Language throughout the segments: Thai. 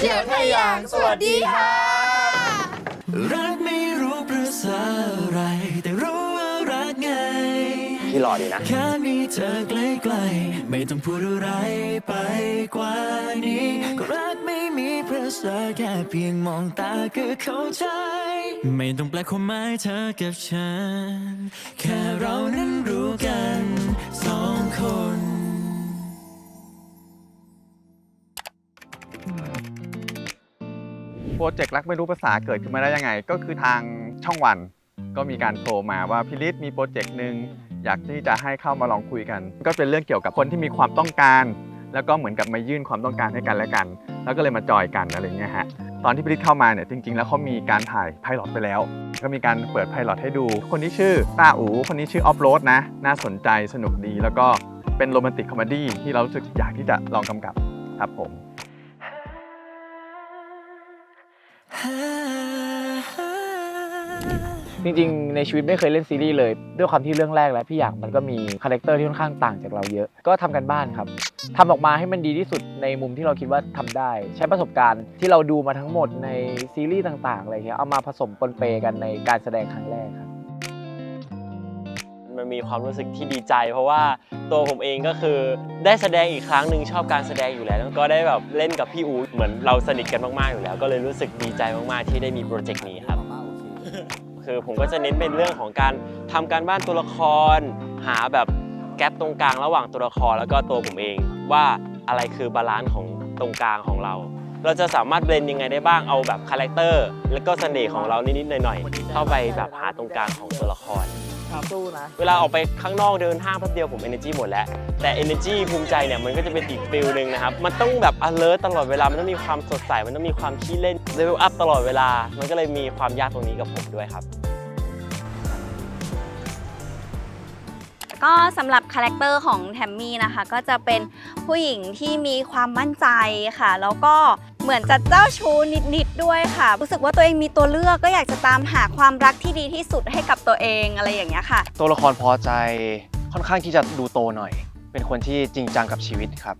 เสี่ยวไทยหยางสวัสดีค่ะ รักไม่รู้ภาษาอะไร แต่รู้ว่ารักไง พี่หล่อดีนะ แค่มีเธอใกล้ๆไม่ต้องพูดอะไรไปกว่านี้ ก็รักไม่มีภาษาแค่เพียงมองตาก็เข้าใจ ไม่ต้องแปลความหมายเธอกับฉัน แค่เรานั้นรู้กัน โปรเจกต์รักไม่รู้ภาษาเกิดขึ้นมาได้ยังไง ก็คือทางช่องวัน ก็มีการโทรมาว่าพิลิศมีโปรเจกต์หนึ่งอยากที่จะให้เข้ามาลองคุยกัน ก็เป็นเรื่องเกี่ยวกับคนที่มีความต้องการ แล้วก็เหมือนกับมายื่นความต้องการให้กันและกัน แล้วก็เลยมาจอยกันอะไรเงี้ยฮะตอนที่พิลิศเข้ามาเนี่ยจริง ๆ แล้วเขามีการถ่ายไพลอตไปแล้ว ก็มีการเปิดไพลอตให้ดู คนที่ชื่อต้าอูคนนี้ชื่อออฟโรดนะน่าสนใจสนุกดีแล้วก็เป็นโรแมนติกคอมเมดี้ที่เรารู้สึกอยากที่จะลองกำกับครับผม จริงๆ ในชีวิตไม่เคยเล่นซีรีส์เลย ด้วยความที่เรื่องแรกแล้วพี่อยากมันก็มีคาแรคเตอร์ที่ค่อนข้างต่างจากเราเยอะ ก็ทำกันบ้านครับทำออกมาให้มันดีที่สุดในมุมที่เราคิดว่าทำได้ ใช้ประสบการณ์ที่เราดูมาทั้งหมดในซีรีส์ต่างๆอะไรเงี้ยเอามาผสมปนเปกันในการแสดงครั้งแรกครับ มันมีความรู้สึกที่ดีใจ เพราะว่าตัวผมเองก็คือได้แสดงอีกครั้งหนึ่งชอบการแสดงอยู่แล้วแล้วก็ได้แบบเล่นกับพี่อู๊ดเหมือนเราสนิทกันมากๆอยู่แล้ว ก็เลยรู้สึกดีใจมากๆที่ได้มีโปรเจกต์นี้ครับ คือผมก็จะเน้นเป็นเรื่องของการทำการบ้านตัวละคร หาแบบแกลบตรงกลางระหว่างตัวละครแล้วก็ตัวผมเองว่าอะไรคือบาลานซ์ของตรงกลางของเรา เราจะสามารถเบลนยังไงได้บ้างเอาแบบคาแรคเตอร์แล้วก็เสน่ห์ของเรานิดๆหน่อยๆเข้าไปแบบหาตรงกลางของตัวละคร สู้นะ เวลาออกไปข้างนอกเดินห้างแป๊บเดียวผม energy หมดแล้ว แต่ energy ภูมิใจเนี่ยมันก็จะเป็นอีกฟิลหนึ่งนะครับ มันต้องแบบ alert ตลอดเวลา มันต้องมีความสดใส มันต้องมีความขี้เล่น level up ตลอดเวลา มันก็เลยมีความยากตรงนี้กับผมด้วยครับ ก็สำหรับคาแรคเตอร์ของแทมมี่นะคะ ก็จะเป็นผู้หญิงที่มีความมั่นใจค่ะ แล้วก็ เหมือนจะเจ้าชู้นิดๆด้วยค่ะ รู้สึกว่าตัวเองมีตัวเลือกก็อยากจะตามหาความรักที่ดีที่สุดให้กับตัวเองอะไรอย่างเงี้ยค่ะ ตัวละครพอใจค่อนข้างที่จะดูโตหน่อย เป็นคนที่จริงจังกับชีวิตครับ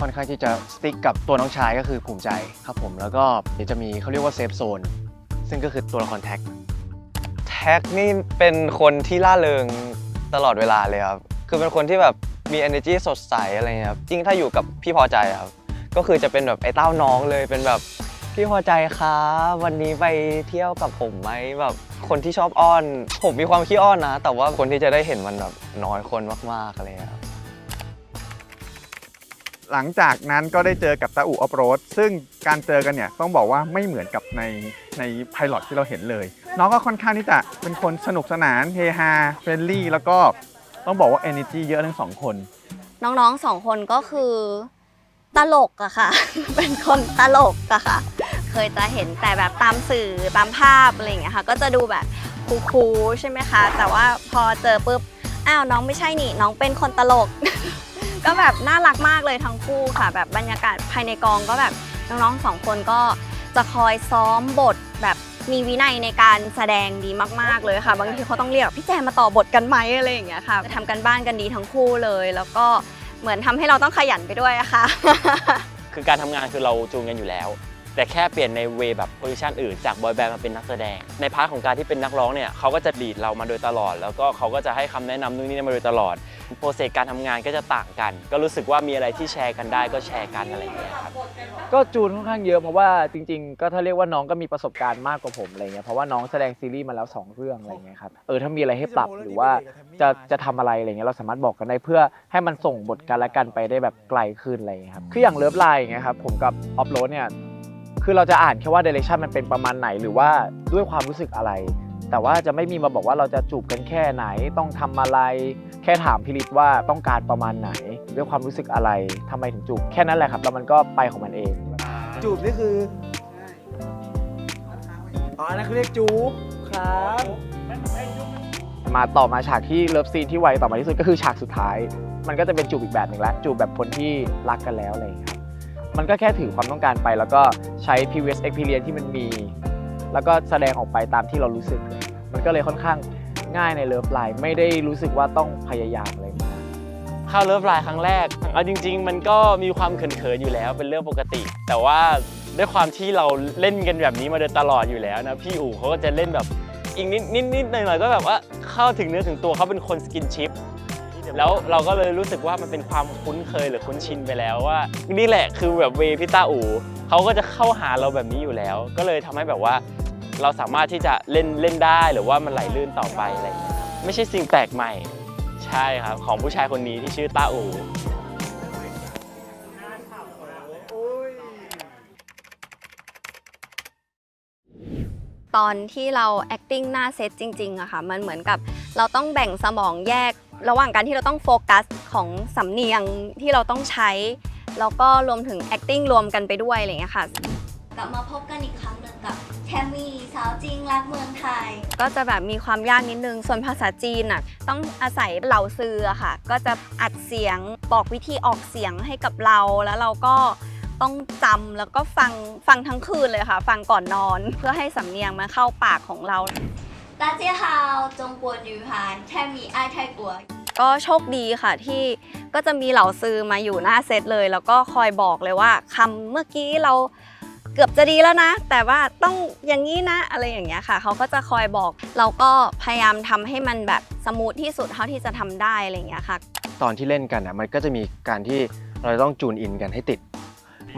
ค่อนข้างที่จะสติ๊กกับตัวน้องชายก็คือภูมิใจครับผมแล้วก็เดี๋ยวจะมีเขาเรียกว่าเซฟโซนซึ่งก็คือตัวละครแท็กแท็กนี่เป็นคนที่ล่าเริงตลอดเวลาเลยครับ คือเป็นคนที่แบบมี energy สดใสอะไรเงี้ยครับยิ่งถ้าอยู่กับพี่พอใจครับ ก็คือจะเป็นแบบไอ้เต้าน้องเลยเป็นแบบพี่พอใจครับวันนี้ไปเที่ยวกับผมไหมแบบคนที่ชอบอ้อน ผมมีความขี้อ้อนนะ แต่ว่าคนที่จะได้เห็นมันแบบน้อยคนมากๆอะไรเงี้ยครับหลังจากนั้นก็ได้เจอกับตาอูออฟโรดซึ่งการเจอกันเนี่ยต้องบอกว่าไม่เหมือนกับในในไพลอตที่เราเห็นเลย น้องก็ค่อนข้างที่จะเป็นคนสนุกสนานเฮฮาเฟรนลี่แล้วก็ต้องบอกว่า energy เยอะทั้งสองคน น้องๆสองคนก็คือ ตลกอะค่ะ เป็นคนตลกอะค่ะ เคยจะเห็นแต่แบบตามสื่อตามภาพอะไรอย่างเงี้ยค่ะ ก็จะดูแบบคูลๆใช่ไหมคะ แต่ว่าพอเจอปุ๊บ อ้าวน้องไม่ใช่นี่ น้องเป็นคนตลก ก็แบบน่ารักมากเลยทั้งคู่ค่ะ แบบบรรยากาศภายในกองก็แบบน้องๆสองคนก็จะคอยซ้อมบทแบบมีวินัยในการแสดงดีมากๆเลยค่ะ บางทีเขาต้องเรียกพี่แจมมาต่อบทกันไหมอะไรอย่างเงี้ยค่ะทำกันบ้านกันดีทั้งคู่เลย แล้วก็ เหมือนทำให้เราต้องขยันไปด้วยอะค่ะ คือการทำงานคือเราจูนกันอยู่แล้ว แต่แค่เปลี่ยนในเวแบบโพซิชันอื่นจากบอยแบนด์มาเป็นนักแสดง ในพาร์ทของการที่เป็นนักร้องเนี่ยเขาก็จะลีดเรามาโดยตลอด แล้วก็เขาก็จะให้คำแนะนำนู่นนี่มาโดยตลอดโปรเซสการทำงานก็จะต่างกัน ก็รู้สึกว่ามีอะไรที่แชร์กันได้ก็แชร์กันอะไรอย่างเงี้ยครับก็จูนค่อนข้างเยอะเพราะว่าจริง ๆ ก็ถ้าเรียกว่าน้องก็มีประสบการณ์มากกว่าผมอะไรเงี้ยเพราะว่าน้องแสดงซีรีส์มาแล้วสองเรื่องอะไรเงี้ยครับเออถ้ามีอะไรให้ปรับหรือว่าจะจะทำอะไรอะไรเงี้ยเราสามารถบอกกันได้เพื่อให้มันส่งบทกันและกันไปได้แบบไกลขึ้นอะไรเงี้ยครับคืออย่างเลิฟไลน์เงี้ยครับผมกับออฟโรดเนี่ย คือเราจะอ่านแค่ว่าเดเรคชันมันเป็นประมาณไหนหรือว่าด้วยความรู้สึกอะไร แต่ว่าจะไม่มีมาบอกว่าเราจะจูบกันแค่ไหนต้องทำอะไร แค่ถามพิริตว่าต้องการประมาณไหน ด้วยความรู้สึกอะไรทำไมถึงจูบแค่นั้นแหละครับแล้วมันก็ไปของมันเอง จูบนี่คืออ๋ออันนั้นคือเรียกจูบครับมาต่อมาฉากที่เลิฟซีนที่ไวต่อมาที่สุดก็คือฉากสุดท้าย มันก็จะเป็นจูบอีกแบบหนึ่งแล้วจูบแบบคนที่รักกันแล้วอะไรอย่างเงี้ยครับ มันก็แค่ถือความต้องการไป แล้วก็ใช้ previous experience ที่มันมี แล้วก็แสดงออกไปตามที่เรารู้สึก มันก็เลยค่อนข้างง่ายในเลิฟไลน์ไม่ได้รู้สึกว่าต้องพยายามอะไรมากเข้าเลิฟไลน์ครั้งแรกเอาจริง ๆ มันก็มีความเขินๆอยู่แล้วเป็นเรื่องปกติ แต่ว่าด้วยความที่เราเล่นกันแบบนี้มาโดยตลอดอยู่แล้วนะพี่อู๋เขาก็จะเล่นแบบอีกนิดนิดนิดหน่อยหน่อยๆก็แบบว่าเข้าถึงเนื้อถึงตัวเขาเป็นคนสกินชิป แล้วเราก็เลยรู้สึกว่ามันเป็นความคุ้นเคยหรือคุ้นชินไปแล้วว่า นี่แหละคือแบบเวพี่ต้าอู๋เขาก็จะเข้าหาเราแบบนี้อยู่แล้ว ก็เลยทำให้แบบว่า เราสามารถที่จะเล่นเล่นได้หรือว่ามันไหลลื่นต่อไปอะไรอย่างเงี้ยครับไม่ใช่สิ่งแปลกใหม่ ใช่ครับ ของผู้ชายคนนี้ที่ชื่อต้าอู๋ตอนที่เรา acting หน้าเซตจริงๆอะค่ะ มันเหมือนกับเราต้องแบ่งสมองแยก ระหว่างการที่เราต้องโฟกัสของสำเนียงที่เราต้องใช้ แล้วก็รวมถึง acting รวมกันไปด้วยอะไรอย่างเงี้ยค่ะ กลับมาพบกันอีกครั้งหนึ่งกับแคมมี่สาวจริงรักเมืองไทย ก็จะแบบมีความยากนิดนึง ส่วนภาษาจีนอ่ะต้องอาศัยเหล่าซื้ออะค่ะ ก็จะอัดเสียงบอกวิธีออกเสียงให้กับเรา แล้วเราก็ต้องจำแล้วก็ฟังฟังทั้งคืนเลยค่ะ ฟังก่อนนอน เพื่อให้สำเนียงมาเข้าปากของเรา大家好中国女孩แค่มีไอ้ไทย กัวก็โชคดีค่ะที่ก็จะมีเหล่าซื้อมาอยู่หน้าเซตเลย แล้วก็คอยบอกเลยว่าคำเมื่อกี้เราเกือบจะดีแล้วนะ แต่ว่าต้องอย่างนี้นะ อะไรอย่างเงี้ยค่ะ เขาก็จะคอยบอก เราก็พยายามทำให้มันแบบสมูทที่สุดเท่าที่จะทำได้อะไรอย่างเงี้ยค่ะ ตอนที่เล่นกันอะมันก็จะมีการที่เราต้องจูนอินกันให้ติด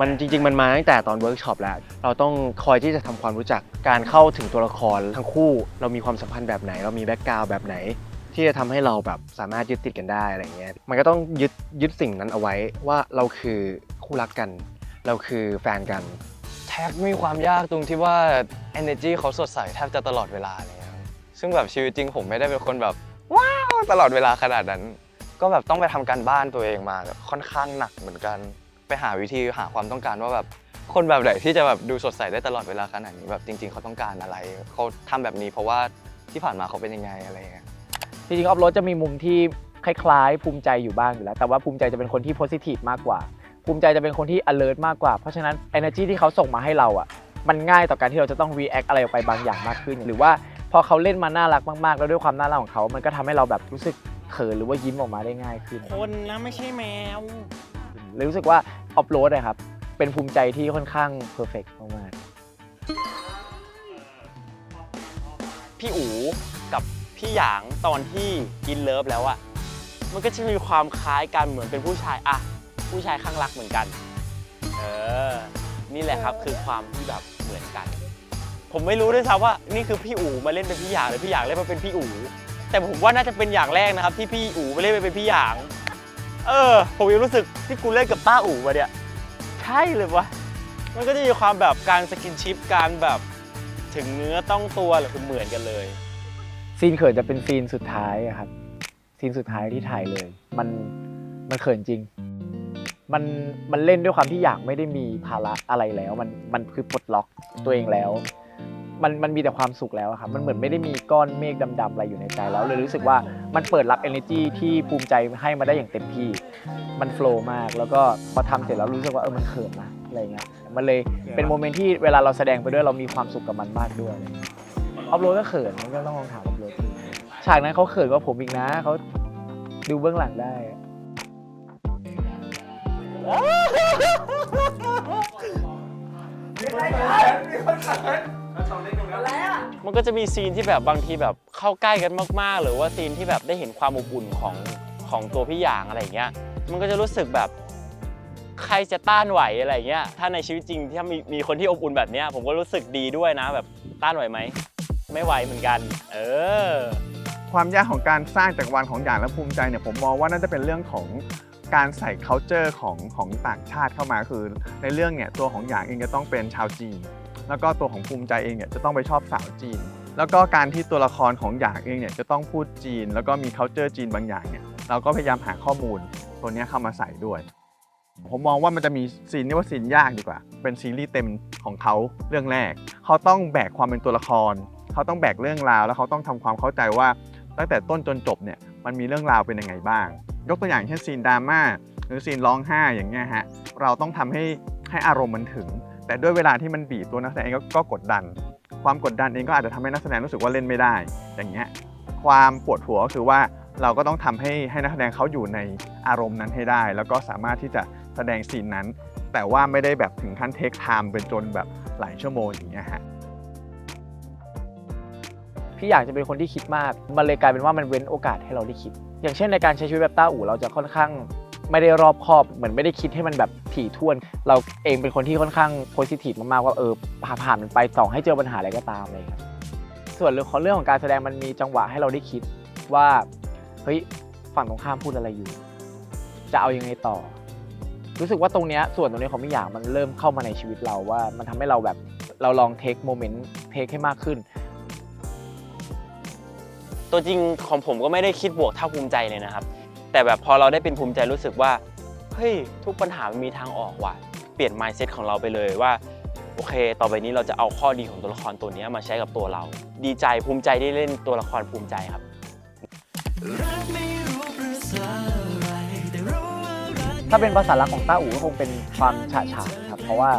มันจริง ๆ มันมาตั้งแต่ตอนเวิร์กช็อปแล้ว เราต้องคอยที่จะทำความรู้จักการเข้าถึงตัวละครทั้งคู่ เรามีความสัมพันธ์แบบไหน เรามีแบ็กกราวแบบไหน ที่จะทำให้เราแบบสามารถยึดติดกันได้อะไรเงี้ย มันก็ต้องยึดยึดสิ่งนั้นเอาไว้ว่าเราคือคู่รักกัน เราคือแฟนกัน แท็กมีความยากตรงที่ว่า energy เขาสดใสแทบจะตลอดเวลาเลยครับซึ่งแบบชีวิตจริงผมไม่ได้เป็นคนแบบว้าวตลอดเวลาขนาดนั้น ก็แบบต้องไปทำการบ้านตัวเองมาแบบค่อนข้างหนักเหมือนกัน ไปหาวิธีหาความต้องการว่าแบบคนแบบไหนที่จะแบบดูสดใสได้ตลอดเวลาขนาดนี้แบบจริง ๆ เขาต้องการอะไร เขาทำแบบนี้เพราะว่าที่ผ่านมาเขาเป็นยังไงอะไรอย่างเงี้ย จริงๆออฟโรดจะมีมุมที่คล้ายๆ ภูมิใจอยู่บ้างอยู่แล้ว แต่ว่าภูมิใจจะเป็นคนที่โพสิทีฟมากกว่า ภูมิใจจะเป็นคนที่ alert มากกว่า เพราะฉะนั้น energy ที่เขาส่งมาให้เราอะ มันง่ายต่อการที่เราจะต้อง react อะไรออกไปบางอย่างมากขึ้น หรือว่าพอเขาเล่นมาน่ารักมากๆ แล้วด้วยความน่ารักของเขา มันก็ทำให้เราแบบรู้สึกเขินหรือว่ายิ้มออกมาได้ง่ายขึ้น คนนะไม่ใช่แมว เลยรู้สึกว่าออฟโรดนะครับ เป็นภูมิใจที่ค่อนข้างเพอร์เฟกมากๆพี่อู๋กับ พี่หยางตอนที่กินเลิฟแล้วอะมันก็จะมีความคล้ายกันเหมือนเป็นผู้ชายอะผู้ชายข้างรักเหมือนกัน เออ นี่แหละครับคือความที่แบบเหมือนกัน ผมไม่รู้ด้วยซ้ำว่านี่คือพี่อู๋มาเล่นเป็นพี่หยางหรือพี่หยางเล่นมาเป็นพี่อู๋แต่ผมว่าน่าจะเป็นอย่างแรกนะครับ ที่พี่อู๋มาเล่นไปเป็นพี่หยาง เออ ผมยังรู้สึกที่กูเล่นกับต้าอู๋มาเนี่ยใช่เลยวะมันก็จะมีความแบบการสกินชิปการแบบถึงเนื้อต้องตัวหรือคือเหมือนกันเลย ซีนเขินจะเป็นซีนสุดท้ายอะครับ ซีนสุดท้ายที่ถ่ายเลย มันมันเขินจริง มันมันเล่นด้วยความที่อยากไม่ได้มีภาระอะไรแล้ว มันมันคือปลดล็อกตัวเองแล้ว มันมันมีแต่ความสุขแล้วอะครับ มันเหมือนไม่ได้มีก้อนเมฆดำๆอะไรอยู่ในใจแล้ว เลยรู้สึกว่ามันเปิดรับ energy ที่ภูมิใจให้มาได้อย่างเต็มที่ มันโฟล์มาก แล้วก็พอทำเสร็จแล้วรู้สึกว่าเออมันเขินนะอะไรเงี้ย มันเลยเป็นโมเมนต์ที่เวลาเราแสดงไปด้วยเรามีความสุขกับมันมากด้วย ออฟโรดก็เขินมันก็ต้องลองถามออฟโรดดูฉากนั้นเขาเขินกว่าผมอีกนะเขาดูเบื้องหลังได้ มันก็จะมีซีนที่แบบบางทีแบบเข้าใกล้กันมากๆ หรือว่าซีนที่แบบได้เห็นความอบอุ่นของของตัวพี่หยางอะไรอย่างเงี้ย มันก็จะรู้สึกแบบใครจะต้านไหวอะไรอย่างเงี้ย ถ้าในชีวิตจริงถ้ามีมีคนที่อบอุ่นแบบเนี้ยผมก็รู้สึกดีด้วยนะแบบต้านไหวไหม ไม่ไหวเหมือนกัน เออ ความยากของการสร้างจักรวาลของอย่างและภูมิใจเนี่ยผมมองว่าน่าจะเป็นเรื่องของการใส่ culture ของของต่างชาติเข้ามาคือ ในเรื่องเนี่ยตัวของอย่างเองจะต้องเป็นชาวจีน แล้วก็ตัวของภูมิใจเองเนี่ยจะต้องไปชอบสาวจีน แล้วก็การที่ตัวละครของอย่างเองเนี่ยจะต้องพูดจีน แล้วก็มี culture จีนบางอย่างเนี่ยเราก็พยายามหาข้อมูลตัวนี้เข้ามาใส่ด้วย ผมมองว่ามันจะมีซีนนี่ว่าซีนยากดีกว่า เป็นซีรีส์เต็มของเขาเรื่องแรก เขาต้องแบกความเป็นตัวละคร เขาต้องแบกเรื่องราวแล้วเขาต้องทำความเข้าใจว่า ตั้งแต่ต้นจนจบเนี่ยมันมีเรื่องราวเป็นยังไงบ้าง ยกตัวอย่างเช่นซีนดราม่าหรือซีนร้องไห้อย่างเงี้ยฮะเราต้องทำให้ให้อารมณ์มันถึง แต่ด้วยเวลาที่มันบีบตัวนักแสดงก็ก็กดดัน ความกดดันเองก็อาจจะทำให้นักแสดงรู้สึกว่าเล่นไม่ได้ อย่างเงี้ยความปวดหัวก็คือว่าเราก็ต้องทำให้ให้นักแสดงเขาอยู่ในอารมณ์นั้นให้ได้ แล้วก็สามารถที่จะแสดงซีนนั้น แต่ว่าไม่ได้แบบถึงขั้นเทคไทม์เป็นจนแบบหลายชั่วโมงอย่างเงี้ยฮะ พี่อยากจะเป็นคนที่คิดมาก มันเลยกลายเป็นว่ามันเว้นโอกาสให้เราได้คิด อย่างเช่นในการใช้ชีวิตแบบต้าอู่เราจะค่อนข้างไม่ได้รอบคอบเหมือนไม่ได้คิดให้มันแบบถี่ถ้วน เราเองเป็นคนที่ค่อนข้างโพสิทีฟมากๆว่าเออผ่านผ่านมันไปต่อให้เจอปัญหาอะไรก็ตามอะไรครับส่วนเรื่องของเรื่องของการแสดงมันมีจังหวะให้เราได้คิดว่าเฮ้ยฝั่งตรงข้ามพูดอะไรอยู่ จะเอายังไงต่อ รู้สึกว่าตรงเนี้ยส่วนตรงนี้ของมิอยางมันเริ่มเข้ามาในชีวิตเราว่า มันทำให้เราแบบเราลองเทคโมเมนต์เทคให้มากขึ้น ตัวจริงของผมก็ไม่ได้คิดบวกเท่าภูมิใจเลยนะครับ แต่แบบพอเราได้เป็นภูมิใจรู้สึกว่าเฮ้ยทุกปัญหามันมีทางออกว่ะ เปลี่ยน mindset ของเราไปเลยว่าโอเค ต่อไปนี้เราจะเอาข้อดีของตัวละครตัวนี้มาใช้กับตัวเรา ดีใจภูมิใจได้เล่นตัวละครภูมิใจครับถ้าเป็นภาษารักของต้าอู๋ก็คงเป็นความฉะฉานครับ เพราะว่า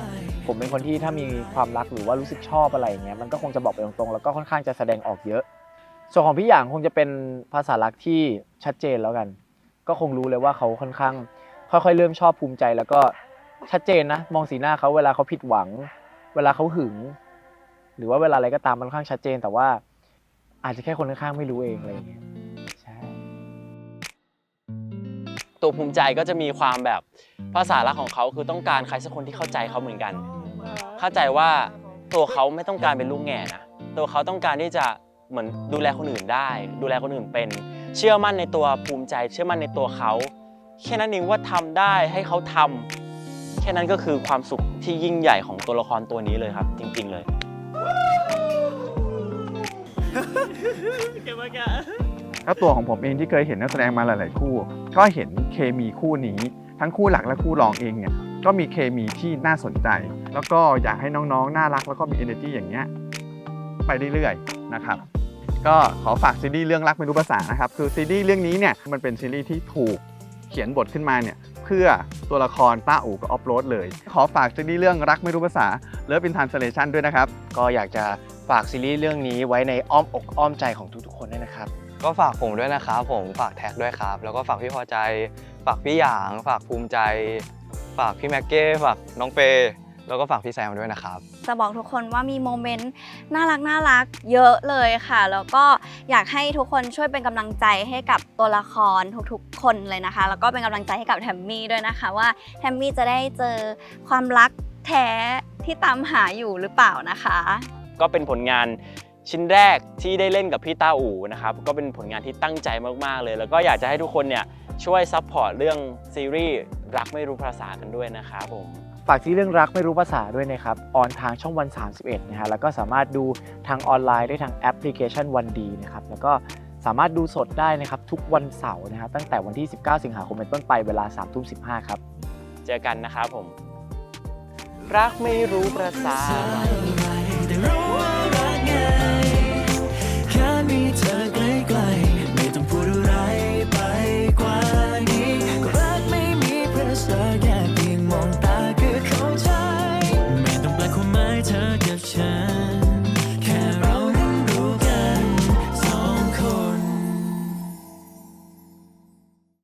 ผมเป็นคนที่ถ้ามีความรักหรือว่ารู้สึกชอบอะไรอย่างเงี้ยมันก็คงจะบอกไปตรงๆ แล้วก็ค่อนข้างจะแสดงออกเยอะ ส่วนของพี่หยางคงจะเป็นภาษารักที่ชัดเจนแล้วกัน ก็คงรู้เลยว่าเขาค่อนข้าง ค่อยๆ เริ่มชอบภูมิใจแล้วก็ชัดเจนนะ มองสีหน้าเขาเวลาเขาผิดหวัง เวลาเขาหึง หรือว่าเวลาอะไรก็ตามมันค่อนข้างชัดเจน แต่ว่าอาจจะแค่คนข้างๆไม่รู้เองอะไรอย่างเงี้ยใช่ ตัวภูมิใจก็จะมีความแบบภาษารักของเขาคือต้องการใครสักคนที่เข้าใจเขาเหมือนกัน เข้าใจว่าตัวเขาไม่ต้องการเป็นลูกแง่นะตัวเขาต้องการที่จะ เหมือนดูแลคนอื่นได้ ดูแลคนอื่นเป็น เชื่อมั่นในตัวภูมิใจ เชื่อมั่นในตัวเขา แค่นั้นเองว่าทำได้ให้เขาทำแค่นั้นก็คือความสุขที่ยิ่งใหญ่ของตัวละครตัวนี้เลยครับ จริง ๆ เลยแล้วตัวของผมเองที่เคยเห็นนักแสดงมาหลาย ๆ คู่ ก็เห็นเคมีคู่นี้ ทั้งคู่หลักและคู่รองเองเนี่ยก็มีเคมีที่น่าสนใจ แล้วก็อยากให้น้อง ๆ น่ารักแล้วก็มี energy อย่างเงี้ยไปเรื่อยๆ นะครับก็ขอฝากซีรีส์เรื่องรักไม่รู้ภาษานะครับคือซีรีส์เรื่องนี้เนี่ยมันเป็นซีรีส์ที่ถูกเขียนบทขึ้นมาเนี่ยเพื่อตัวละครต้าอู่กับออฟโรดเลย ขอฝากซีรีส์เรื่องรักไม่รู้ภาษาเลิฟอินทันเซเลชันด้วยนะครับ ก็อยากจะฝากซีรีส์เรื่องนี้ไว้ในอ้อมอกอ้อมใจของทุกๆคนด้วยนะครับ ก็ฝากผมด้วยนะครับผมฝากแท็กด้วยครับ แล้วก็ฝากพี่พอใจ ฝากพี่หยาง ฝากภูมิใจ ฝากพี่แม็กเก้ฝากน้องเฟย์แล้วก็ฝากพี่แซมด้วยนะครับ จะบอกทุกคนว่ามีโมเมนต์น่ารักน่ารักเยอะเลยค่ะ แล้วก็อยากให้ทุกคนช่วยเป็นกำลังใจให้กับตัวละครทุกๆ คนเลยนะคะ แล้วก็เป็นกำลังใจให้กับแทมมี่ด้วยนะคะว่าแทมมี่จะได้เจอความรักแท้ที่ตามหาอยู่หรือเปล่านะคะ ก็เป็นผลงานชิ้นแรกที่ได้เล่นกับพี่ต้าอู่นะครับก็เป็นผลงานที่ตั้งใจมากๆเลย แล้วก็อยากจะให้ทุกคนเนี่ยช่วยซัพพอร์ตเรื่องซีรีส์รักไม่รู้ภาษากันด้วยนะครับผม ฝากซีเรื่องรักไม่รู้ภาษาด้วยนะครับออนทางช่องวัน 31นะฮะแล้วก็สามารถดูทางออนไลน์ได้ทางแอปพลิเคชันวันดีนะครับแล้วก็สามารถดูสดได้นะครับทุกวันเสาร์นะฮะตั้งแต่วันที่ 19 สิงหาคมเป็นต้นไปเวลา3ทุ่ม15ครับ เจอกันนะครับผม รักไม่รู้ภาษาอะไร